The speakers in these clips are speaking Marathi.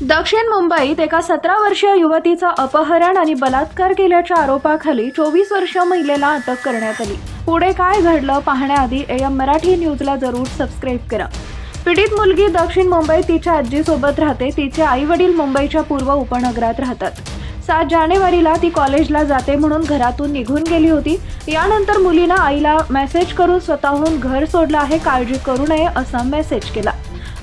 दक्षिण मुंबईत एका सतरा वर्षीय युवतीचा अपहरण आणि बलात्कार केल्याच्या आरोपाखाली चोवीस वर्षीय महिलेला अटक करण्यात आली. पुढे काय घडलं पाहण्याआधी एम मराठी न्यूजला जरूर सबस्क्राईब करा. पीडित मुलगी दक्षिण मुंबईत तिच्या आजीसोबत राहते तिचे आई वडील मुंबईच्या पूर्व उपनगरात राहतात. सात जानेवारीला ती कॉलेजला जाते म्हणून घरातून निघून गेली होती. यानंतर मुलीनं आईला मेसेज करून स्वतःहून घर सोडलं आहे काळजी करू नये असा मेसेज केला.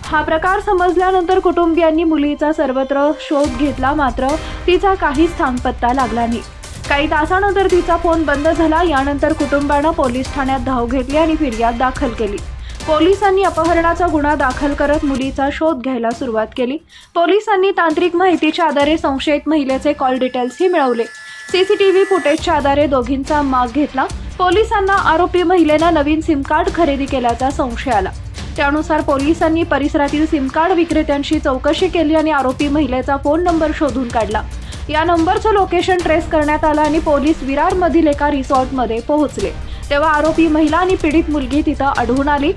हा प्रकार समजल्यानंतर कुटुंबियांनी मुलीचा सर्वत्र शोध घेतला मात्र तिचा काहीच थांगपत्ता लागला नाही. काही तासानंतर तिचा फोन बंद झाला यानंतर कुटुंबानं पोलीस ठाण्यात धाव घेतली आणि फिर्याद दाखल केली. पोलिसांनी अपहरणाचा गुन्हा दाखल करत मुलीचा शोध घ्यायला सुरुवात केली. पोलिसांनी तांत्रिक माहितीच्या आधारे संशयित महिलेचे कॉल डिटेल्सही मिळवले. सीसीटीव्ही फुटेजच्या आधारे दोघींचा माग घेतला. पोलिसांना आरोपी महिलेनं नवीन सिम कार्ड खरेदी केल्याचा संशय आला. त्यानुसार पोलिसांनी परिसरातील सिमकार्ड विक्रेत्यांशी चौकशी केली आणि आरोपी महिलेचा फोन नंबर शोधून काढला. या नंबरचं लोकेशन ट्रेस करण्यात आलं आणि पोलीस विरारमधील एका रिसॉर्टमध्ये पोहोचले. तेव्हा आरोपी महिला आणि पीडित मुलगी तिथं आढळून आली.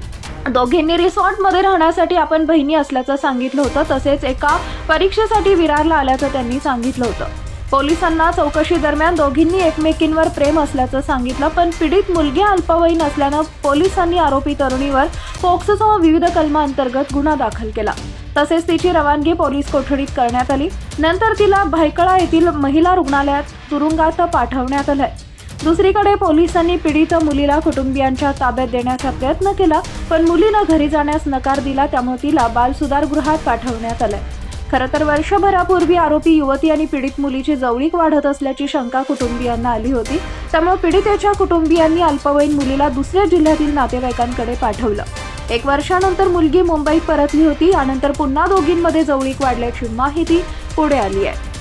दोघींनी रिसॉर्टमध्ये राहण्यासाठी आपण बहिणी असल्याचं सांगितलं होतं तसेच एका परीक्षेसाठी विरारला आल्याचं त्यांनी सांगितलं होतं. पोलिसांना चौकशी दरम्यान दोघींनी एकमेकींवर प्रेम असल्याचं सांगितलं पण पीडित मुलगी अल्पवयीन असल्यानं पोलिसांनी आरोपी तरुणीवर पोक्सोसह विविध कलमांतर्गत गुन्हा दाखल केला. तसेच तिची रवानगी पोलीस कोठडीत करण्यात आली. नंतर तिला भायकळा येथील महिला रुग्णालयात तुरुंगात पाठवण्यात आलंय. दुसरीकडे पोलिसांनी पीडित मुलीला कुटुंबियांच्या ताब्यात देण्याचा प्रयत्न केला पण मुलीनं घरी जाण्यास नकार दिला त्यामुळे तिला बालसुधारगृहात पाठवण्यात आलंय. खरं तर वर्षभरापूर्वी आरोपी युवती आणि पीडित मुलीची जवळीक वाढत असल्याची शंका कुटुंबियांना आली होती. त्यामुळे पीडितेच्या कुटुंबियांनी अल्पवयीन मुलीला दुसऱ्या जिल्ह्यातील नातेवाईकांकडे पाठवलं. एक वर्षानंतर मुलगी मुंबईत परतली होती. यानंतर पुन्हा दोघींमध्ये जवळीक वाढल्याची माहिती पुढे आली आहे.